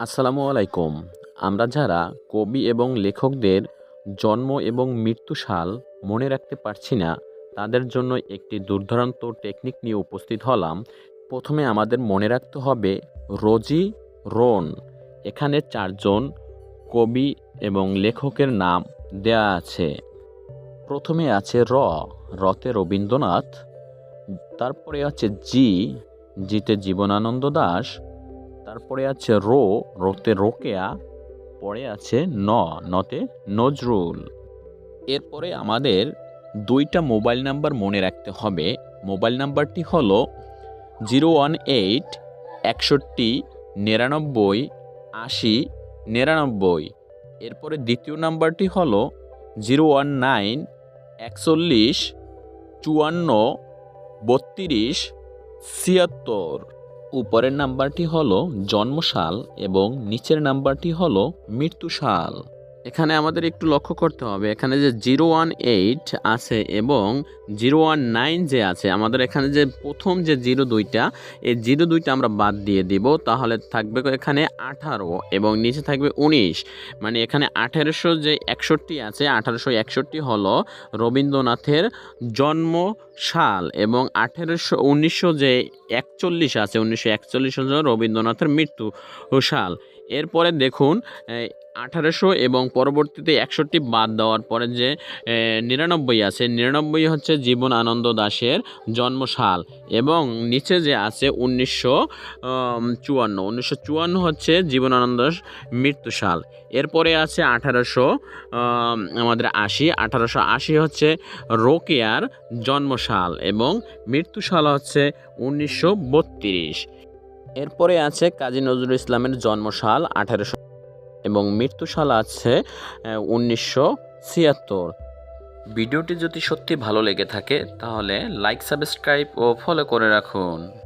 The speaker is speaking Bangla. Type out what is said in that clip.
আসসালামু আলাইকুম। আমরা যারা কবি এবং লেখকদের জন্ম এবং মৃত্যু সাল মনে রাখতে পারছি না, তাদের জন্য একটি দুর্দান্ত টেকনিক নিয়ে উপস্থিত হলাম। প্রথমে আমাদের মনে রাখতে হবে, রোজি রোন। এখানে চারজন কবি এবং লেখকের নাম দেয়া আছে। প্রথমে আছে র, রতে রবীন্দ্রনাথ। তারপরে আছে জি, জিতে জীবনানন্দ দাশ তারপরে আছে রো, রোতে রোকেয়া, পরে আছে ন, নতে নজরুল। এরপরে আমাদের দুইটা মোবাইল নাম্বার মনে রাখতে হবে। মোবাইল নাম্বারটি হল জিরো ওয়ান এইট, একষট্টি, নিরানব্বই, আশি, নিরানব্বই। এরপরে দ্বিতীয় নাম্বারটি হল জিরো ওয়ান নাইন, একচল্লিশ, চুয়ান্ন, বত্রিশ, ছিয়াত্তর। উপরের নাম্বারটি হলো জন্মসাল এবং নিচের নাম্বারটি হলো মৃত্যুসাল। এখানে আমাদের একটু লক্ষ্য করতে হবে। এখানে যে জিরো ওয়ান এইট আছে এবং জিরো ওয়ান নাইন যে আছে, আমাদের এখানে যে প্রথম যে জিরো দুইটা, এই জিরো দুইটা আমরা বাদ দিয়ে দিব। তাহলে থাকবে এখানে আঠারো এবং নিচে থাকবে উনিশ। মানে এখানে আঠেরোশো যে একষট্টি আছে, আঠারোশো একষট্টি হলো রবীন্দ্রনাথের জন্ম সাল এবং আঠেরোশো উনিশশো যে একচল্লিশ আছে, উনিশশো একচল্লিশ হল রবীন্দ্রনাথের মৃত্যু সাল এরপরে দেখুন আঠারোশো এবং পরবর্তীতে একষট্টি বাদ দেওয়ার পরে যে নিরানব্বই আছে, নিরানব্বই হচ্ছে জীবন আনন্দ দাসের জন্মসাল এবং নিচে যে আছে উনিশশো চুয়ান্ন। উনিশশো চুয়ান্ন হচ্ছে জীবনানন্দ দাশ মৃত্যুসাল। এরপরে আছে আঠারোশো আমাদের আশি। আঠারোশো আশি হচ্ছে রোকেয়ার জন্মসাল এবং মৃত্যুসাল হচ্ছে উনিশশো বত্রিশ। এরপরে আছে কাজী নজরুল ইসলামের জন্মসাল আঠারোশো এবং মৃত্যুসাল আছে উনিশশো ছিয়াত্তর। ভিডিওটি যদি সত্যি ভালো লেগে থাকে তাহলে লাইক সাবস্ক্রাইব ও ফলো করে রাখুন।